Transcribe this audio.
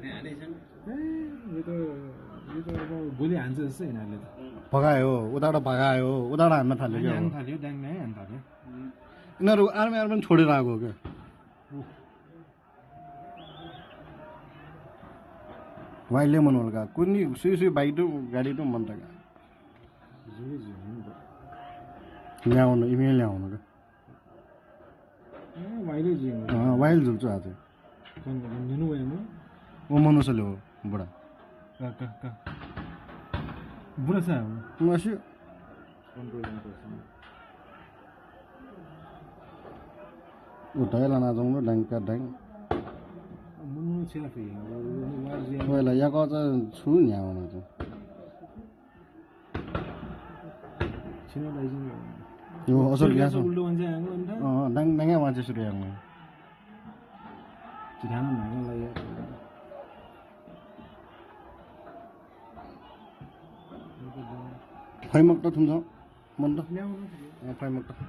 यो त यो त अब गोली हान्छ जस्तो यिनीहरूले त। भगायो उताबाट भगायो उताबाट हान्न थाल्यो क्या हान्न अब। थाल्यो ड्याङ ड्याङ हान्न थाल्यो। यिनीहरू आर्मी आर्मी पनि छोडेर आएको हो क्या? वाइल्डले मन होला कुनै सुई सुई बाइक गाडी त मन त। ल्याउनु इमेल क्या? वाइल्ड झुल्छु आज। कन्द भन्नु भएन ऊ मनुष्यले हो बुढा का। का का बुढा छ मस्यो कन्ट्रोल गर्नुपर्छ उठाएर नाचाउँ न ड्याङ्का ड्याङ मुनु छिरा फेरि अब वार जे पहिला यहाँ चाहिँ छु नि आउन चाहिँ यो असर ग्यास हो उल्टो मान्छे आएको अन्त अँ त थुन्छ मन त ल्याउनु फैमक त